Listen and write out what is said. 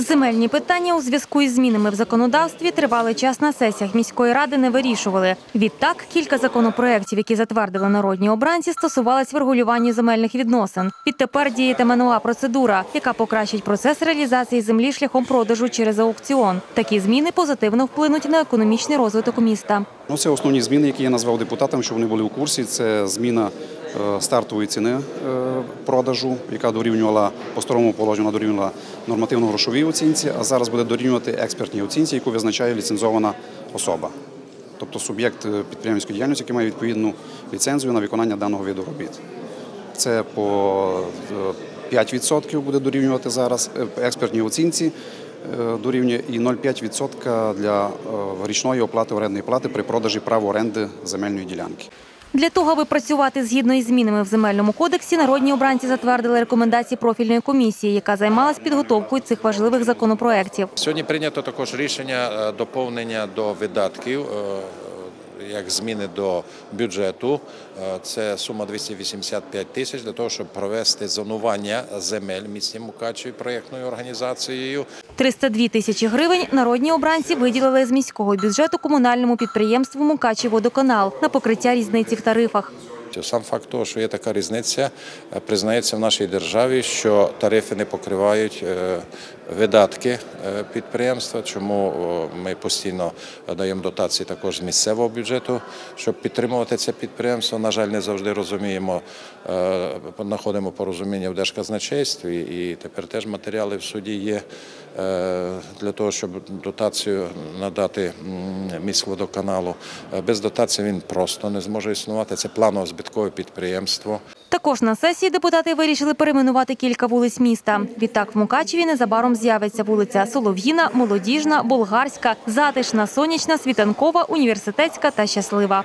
Земельні питання у зв'язку із змінами в законодавстві тривалий час на сесіях міської ради не вирішували. Відтак, кілька законопроєктів, які затвердили народні обранці, стосувались врегулювання земельних відносин. Відтепер діятиме нова процедура, яка покращить процес реалізації землі шляхом продажу через аукціон. Такі зміни позитивно вплинуть на економічний розвиток міста. Ну, це основні зміни, які я назвав депутатам, щоб вони були у курсі. Це зміна стартової ціни е, продажу, яка дорівнювала по старому положенню, вона дорівнювала нормативно-грошовій оцінці, а зараз буде дорівнювати експертній оцінці, яку визначає ліцензована особа. Тобто суб'єкт е, підприємницької діяльності, який має відповідну ліцензію на виконання даного виду робіт. Це по е, 5% буде дорівнювати зараз е, експертній оцінці. е, Дорівнює і 0,5% для е, річної оплати орендної плати при продажі права оренди земельної ділянки. Для того, аби працювати згідно із змінами в земельному кодексі, народні обранці затвердили рекомендації профільної комісії, яка займалась підготовкою цих важливих законопроєктів. Сьогодні прийнято також рішення е, доповнення до видатків. Як зміни до бюджету, Е, це сума 285 тисяч для того, щоб провести зонування земель місті Мукачеві проєктною організацією. 302 тисячі гривень народні обранці виділили з міського бюджету комунальному підприємству «Мукачеводоканал» на покриття різниці в тарифах. Сам факт того, що є така різниця, е, признається в нашій державі, що тарифи не покривають е, видатки е, підприємства. Чому ми постійно даємо дотації також з місцевого бюджету, щоб підтримувати це підприємство. На жаль, не завжди розуміємо, знаходимо порозуміння в держказначействі, і тепер теж матеріали в суді є для того, щоб дотацію надати міськводоканалу. Е, Без дотації він просто не зможе існувати. Це планово-збиткове підприємство. Також на сесії депутати вирішили перейменувати кілька вулиць міста. Відтак в Мукачеві незабаром з'явиться вулиця Солов'їна, Молодіжна, Болгарська, Затишна, Сонячна, Світанкова, Університетська та Щаслива.